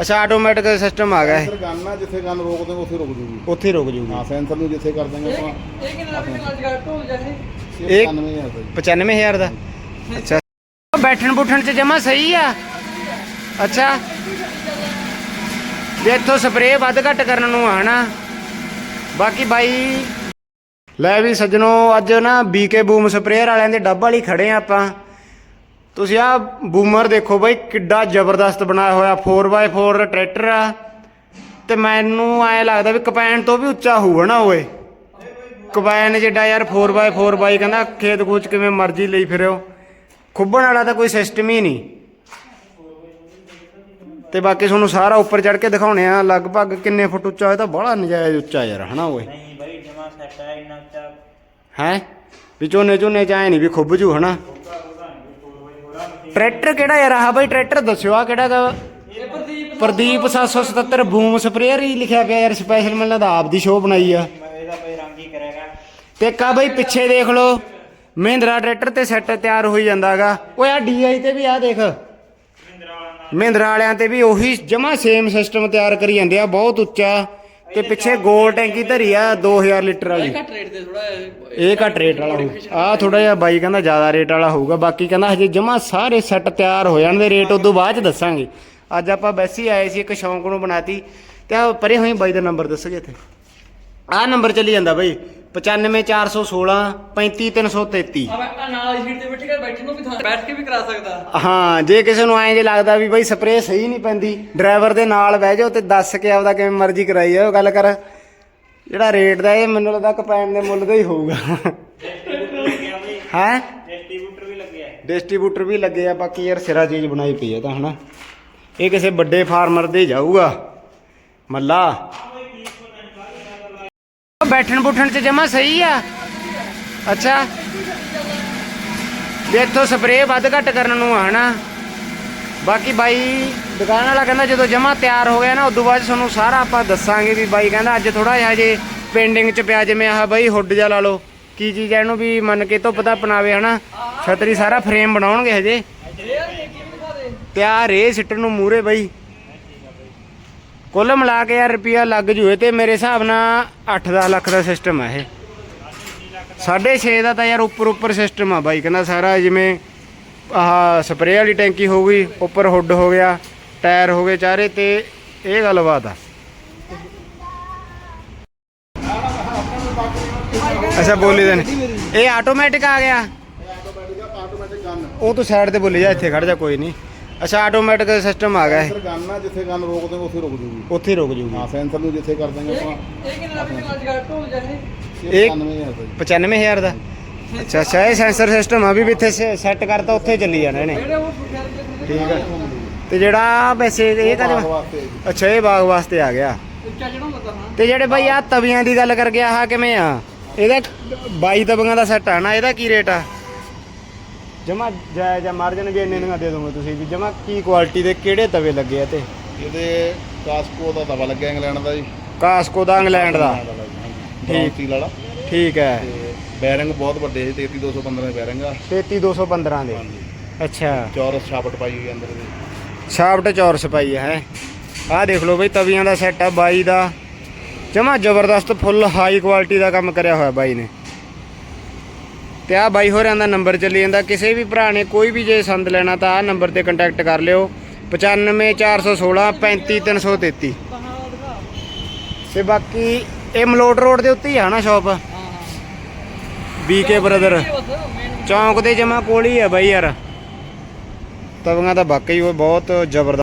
ਅੱਛਾ automatic system ਆ ਗਿਆ ਇਹ। ਸੈਂਸਰ ਗਨ ਆ ਜਿੱਥੇ ਗਨ ਰੋਕ ਦੇ ਉੱਥੇ ਰੁਕ ਜੂਗੀ। ਉੱਥੇ ਹੀ ਰੁਕ ਜੂਗੀ। ਹਾਂ ਸੈਂਸਰ ਨੂੰ ਜਿੱਥੇ ਕਰ ਦਾਂਗੇ ਆਪਾਂ ਇਹ ਕਿੰਨਾ ਦਾ ਵੀ ਜਗਾ ਢੋਲ ਜਾਏ? ਇਹ- 95000 ਦਾ ਜੀ। 95000 ਦਾ? ਅੱਛਾ। ਬੈਠਣ ਬੁੱਠਣ ਚ ਜਮਾ ਸਹੀ ਆ? ਅੱਛਾ। ਜੇ ਇੱਥੋਂ ਸਪਰੇਅ ਵੱਧ ਘੱਟ ਕਰਨ ਨੂੰ ਆ ਬਾਕੀ ਬਾਈ ਲੈ ਵੀ ਸੱਜਣੋ ਅੱਜ ਨਾ ਬੀਕੇ ਬੂਮ ਸਪਰੇਅਰ ਵਾਲਿਆਂ ਦੇ ਡੱਬ ਵਾਲੀ ਖੜੇ ਆ ਆਪਾਂ। ਤੁਸੀਂ ਆ ਬੂਮਰ ਦੇਖੋ ਬਾਈ ਕਿੱਡਾ ਜ਼ਬਰਦਸਤ ਬਣਾਇਆ ਹੋਇਆ 4x4 ਟਰੈਕਟਰ ਆ। ਤੇ ਮੈਨੂੰ ਐ ਲੱਗਦਾ ਵੀ ਕਪੈਨ ਤੋਂ ਵੀ ਉੱਚਾ ਹੋਊਗਾ ਨਾ ਓਏ। ਕਪੈਨ ਜਿਹੜਾ ਯਾਰ 4x4 ਬਾਈ ਕਹਿੰਦਾ ਖੇਤ ਖੂਚ ਕਿਵੇਂ ਮਰਜ਼ੀ ਲਈ ਫਿਰਿਓ। ਖੁੱਬਣ ਵਾਲਾ ਤਾਂ ਕੋਈ ਸਿਸਟਮ ਹੀ ਨਹੀਂ। ਤੇ ਬਾਕੀ ਤੁਹਾਨੂੰ ਸਾਰਾ ਉੱਪਰ ਚੜ ਕੇ ਦਿਖਾਉਣੇ ਆ ਲਗਭਗ ਕਿੰਨੇ ਫੁੱਟ ਉੱਚਾ ਇਹ ਤਾਂ ਬੜਾ ਨਜਾਇਜ਼ ਉੱਚਾ ਯਾਰ ਹਨਾ ਓਏ। ਨਹੀਂ ਬਾਈ ਜਮਾ ਸੈੱਟ ਹੈ ਇੰਨਾ ਚਾ ਹੈ? ਵੀ ਝੋਨੇ ਝੋਨੇ ਚ ਆਏ ਨਹੀਂ ਵੀ ਖੁੱਬ ਜੂ ਹਨਾ? ਟਰੈਕਟਰ ਕਿਹੜਾ ਯਾਰ? ਆਹ ਬਾਈ ਟਰੈਕਟਰ ਦੱਸਿਓ ਆ ਕਿਹੜਾ ਇਹ ਪ੍ਰਦੀਪ ਪ੍ਰਦੀਪ 777 ਬੂਮ ਸਪਰੇਅਰ ਹੀ ਲਿਖਿਆ ਪਿਆ ਯਾਰ ਸਪੈਸ਼ਲ ਮੈਨੂੰ ਲੱਗਦਾ ਆਪ ਦੀ ਸ਼ੋਅ ਬਣਾਈ ਆ। ਤੇ ਕਾ ਬਈ ਪਿੱਛੇ ਦੇਖ ਲਓ ਮਹਿੰਦਰਾ ਟਰੈਕਟਰ ਤੇ ਸੈੱਟ ਤਿਆਰ ਹੋਈ ਜਾਂਦਾਗਾ। ਓਏ ਆ ਡੀਆਈ ਤੇ ਵੀ ਆ ਦੇਖ। ਮਹਿੰਦਰਾ ਵਾਲਿਆਂ ਤੇ ਵੀ ਉਹੀ ਜਮਾ ਸੇਮ ਸਿਸਟਮ ਤਿਆਰ ਕਰੀ ਜਾਂਦੇ ਆ ਬਹੁਤ ਉੱਚਾ। ਤੇ ਪਿੱਛੇ ਗੋਲ ਟੈਂਕੀ ਧਰੀ ਆ 2000 ਲੀਟਰ ਵਾਲੀ। ਘੱਟ ਰੇਟ ਤੇ ਥੋੜਾ ਇਹ ਘੱਟ ਰੇਟ ਵਾਲਾ ਹੋਊ। ਆ ਥੋੜਾ ਜਿਹਾ ਬਾਈ ਕਹਿੰਦਾ ਜ਼ਿਆਦਾ ਰੇਟ ਵਾਲਾ ਹੋਊਗਾ ਬਾਕੀ ਕਹਿੰਦਾ ਹਜੇ ਜਮਾ ਸਾਰੇ ਸੈੱਟ ਤਿਆਰ ਹੋ ਜਾਣ ਦੇ ਰੇਟ ਉਦੋਂ ਬਾਅਦ ਚ ਦੱਸਾਂਗੇ। ਅੱਜ ਆਪਾਂ ਵੈਸੇ ਆਏ ਸੀ ਇੱਕ ਸ਼ੌਂਕ ਨੂੰ ਬਣਾਤੀ ਤੇ ਆ ਪਰੇ ਹੋਈ ਬਾਈ ਦਾ ਨੰਬਰ ਦੱਸੋ ਜੀ ਇੱਥੇ। ਆ ਨੰਬਰ ਚੱਲੀ ਜਾਂਦਾ ਬਾਈ। 95416 35333 ਆ ਮੈਂ ਨਾਲ ਵਾਲੀ ਸੀਟ ਤੇ ਬੈਠ ਕੇ ਬੈਠੇ ਨੂੰ ਵੀ ਥਾਂ ਬੈਠ ਕੇ ਵੀ ਕਰਾ ਸਕਦਾ। ਹਾਂ ਜੇ ਕਿਸੇ ਨੂੰ ਐਂ ਜੇ ਲੱਗਦਾ ਵੀ ਬਾਈ ਸਪਰੇਅ ਸਹੀ ਨਹੀਂ ਪੈਂਦੀ ਡਰਾਈਵਰ ਦੇ ਨਾਲ ਬਹਿ ਜਾਓ ਤੇ ਦੱਸ ਕੇ ਆਪਦਾ ਕਿਵੇਂ ਮਰਜ਼ੀ ਕਰਾਈ ਜਾਓ ਗੱਲ ਕਰ। ਜਿਹੜਾ ਰੇਟ ਦਾ ਇਹ ਮੈਨੂੰ ਲੱਗਦਾ ਕਪੈਨ ਦੇ ਮੁੱਲ ਦਾ ਹੀ ਹੋਊਗਾ। ਹੈ? ਡਿਸਟ੍ਰੀਬਿਊਟਰ ਵੀ ਲੱਗਿਆ ਹੈ। ਡਿਸਟ੍ਰੀਬਿਊਟਰ ਵੀ ਲੱਗੇ ਆ ਬਾਕੀ ਯਾਰ ਸਿਰਾ ਚੀਜ਼ ਬਣਾਈ ਪਈ ਆ ਤਾਂ ਹਨਾ। ਇਹ ਕਿਸੇ ਵੱਡੇ ਫਾਰਮਰ ਦੇ ਹੀ ਜਾਊਗਾ। ਮੱਲਾ। ਬੈਠਣ ਬੁੱਠਣ ਚ ਜਮਾ ਸਹੀ ਆ। ਅੱਛਾ। ਜੇ ਇੱਥੋਂ ਸਪਰੇਅ ਵੱਧ ਘੱਟ ਕਰਨ ਨੂੰ ਆ, ਹਨਾ। ਬਾਕੀ ਬਾਈ ਦੁਕਾਨ ਵਾਲਾ ਕਹਿੰਦਾ ਜਦੋਂ ਜਮਾ ਤਿਆਰ ਹੋ ਗਿਆ ਨਾ, ਉਦੋਂ ਬਾਅਦ 'ਚ ਤੁਹਾਨੂੰ ਸਾਰਾ ਆਪਾਂ ਦੱਸਾਂਗੇ ਵੀ ਬਾਈ ਕਹਿੰਦਾ ਅੱਜ ਥੋੜਾ ਜਿਹਾ ਜੇ ਪੈਂਡਿੰਗ ਚ ਪਿਆ, ਜਿਵੇਂ ਆਹ ਬਾਈ ਹੁੱਡ ਜਿਹਾ ਲਾ ਲਓ। ਕੀ ਚੀਜ਼ ਇਹਨੂੰ ਵੀ ਮੰਨ ਕੇ ਧੁੱਪ ਦਾ ਪਨਾਵੇ ਹਨਾ। ਛਤਰੀ ਸਾਰਾ ਫਰੇਮ ਬਣਾਉਣਗੇ ਹਜੇ। ਪਿਆ ਰੇ ਇਹ ਸਿੱਟਣ ਨੂੰ ਮੂਰੇ ਬਾਈ। ਕੁੱਲ ਮਿਲਾ ਕੇ ਯਾਰ ਰੁਪਿਆ ਲੱਗ ਜੂਏ ਤੇ ਮੇਰੇ ਹਿਸਾਬ ਨਾਲ 8-10 ਲੱਖ ਦਾ ਸਿਸਟਮ ਆ ਇਹ। 6.5 ਦਾ ਤਾਂ ਯਾਰ ਉੱਪਰ ਉੱਪਰ ਸਿਸਟਮ ਆ ਬਾਈ ਕਹਿੰਦਾ ਸਾਰਾ ਜਿਵੇਂ ਆਹ ਸਪਰੇਅ ਵਾਲੀ ਟੈਂਕੀ ਹੋ ਗਈ ਉੱਪਰ ਹੁੱਡ ਹੋ ਗਿਆ ਟਾਇਰ ਹੋ ਗਏ ਚਾਰੇ ਤੇ ਇਹ ਗੱਲਬਾਤ ਆ। ਅੱਛਾ ਬੋਲੀ ਦੇ ਇਹ ਆਟੋਮੈਟਿਕ ਆ ਗਿਆ। ਉਹ ਤੂੰ ਸਾਈਡ ਤੇ ਬੋਲੀ ਜਾ ਇੱਥੇ ਖੜ ਜਾ ਕੋਈ ਨਹੀਂ। ਅੱਛਾ ਆਟੋਮੈਟਿਕ ਸਿਸਟਮ ਆ ਗਿਆ ਇਹ। ਸੈਂਸਰ ਗਨ ਆ ਜਿੱਥੇ ਗਨ ਰੋਕ ਦੇ ਉੱਥੇ ਰੁਕ ਜੂਗੀ। ਉੱਥੇ ਹੀ ਰੁਕ ਜੂਗੀ। ਹਾਂ ਸੈਂਸਰ ਨੂੰ ਜਿੱਥੇ ਕਰ ਦਾਂਗੇ ਆਪਾਂ ਇਹ ਕਿੰਨਾ ਦਾ ਵੀ ਚੱਲ ਜਗਾ ਢੋਲ ਜਾਏ ਇਹ- 95000 ਦਾ ਜੀ। 95000 ਦਾ? ਅੱਛਾ ਅੱਛਾ ਇਹ ਸੈਂਸਰ ਸਿਸਟਮ ਆ ਵੀ ਵੀ ਇੱਥੇ ਸੈੱਟ ਕਰਤਾ ਉੱਥੇ ਚੱਲੀ ਜਾਣਾ ਇਹਨੇ। ਜਿਹੜੇ ਉਹ ਠੀਕ ਹੈ ਤੇ ਜਿਹੜਾ ਵੈਸੇ ਇਹ ਬਾਗ ਕਦੇ ਵਾਸਤੇ ਜੀ। ਅੱਛਾ ਇਹ ਬਾਗ ਵਾਸਤੇ ਆ ਗਿਆ। ਉੱਚਾ ਤਾਂ ਜਿਹੜੇ ਬਈ ਆ ਤਵੀਆਂ ਦੀ ਗੱਲ ਕਰ ਗਿਆ ਆਹ ਕਿਵੇਂ ਆ? ਇਹਦਾ 22 ਤਵੀਆਂ ਦਾ ਸੈੱਟ ਆ ਨਾ ਇਹਦਾ ਕੀ ਰੇਟ ਆ? ਜਮਾ ਜਾਇਜ਼ ਆ ਮਾਰਜਨ ਵੀ ਇੰਨੇ ਨੂੰ ਦੇ ਦੋਗੇ ਤੁਸੀਂ ਵੀ ਜਮਾ ਕੀ ਕੁਆਲਿਟੀ ਦੇ ਕਿਹੜੇ ਤਵੇ ਲੱਗੇ ਆ ਤੇ? ਇਹਦੇ ਕਾਸਕੋ ਦਾ ਤਵਾ ਲੱਗਿਆ ਇੰਗਲੈਂਡ ਦਾ ਜੀ। ਕਾਸਕੋ ਦਾ ਇੰਗਲੈਂਡ ਦਾ? ਠੀਕ। ਸਟੀਲ ਵਾਲਾ। ਠੀਕ ਹੈ। ਤੇ ਬੈਰਿੰਗ ਬਹੁਤ ਵੱਡੇ ਜੀ 33215 ਦੇ ਬੈਰਿੰਗ ਆ। 33215 ਦੇ ਹਾਂਜੀ। ਅੱਛਾ। ਚੌਰਸ ਛਾਪਟ ਪਾਈ ਹੋਈ ਅੰਦਰ ਦੇ ਸ਼ਾਫਟ ਚੌਰਸ ਪਾਈ ਹੈ। ਆਹ ਦੇਖ ਲਓ ਬਈ ਤਵੀਆਂ ਦਾ ਸੈੱਟ ਆ ਬਾਈ ਦਾ। ਜਮਾ ਜ਼ਬਰਦਸਤ ਫੁੱਲ ਹਾਈ ਕੁਆਲਿਟੀ ਦਾ ਕੰਮ ਕਰਿਆ ਹੋਇਆ ਬਾਈ ਨੇ। ਤੇ ਆ ਬਾਈ ਹੋਰਾਂ ਦਾ ਨੰਬਰ ਚੱਲੀ ਜਾਂਦਾ। ਕਿਸੇ ਵੀ ਭਰਾ ਨੇ ਕੋਈ ਵੀ ਜੇ ਸੰਦ ਲੈਣਾ ਤਾਂ ਆ ਨੰਬਰ ਤੇ ਕੰਟੈਕਟ ਕਰ ਲਿਓ। 95416 35333 ਤੇ ਬਾਕੀ ਇਹ ਮਲੋਟ ਰੋਡ ਦੇ ਉੱਤੇ ਹੀ ਆ ਨਾ ਸ਼ਾਪ ਹਾਂ ਬੀਕੇ ਬ੍ਰਦਰ ਚੌਂਕ ਦੇ ਜਮਾ ਕੋਲ ਹੀ ਆ ਬਾਈ ਯਾਰ। ਤਵੀਆਂ ਤਾਂ ਵਾਕਈ ਉਹ ਬਹੁਤ ਜ਼ਬਰਦਸਤ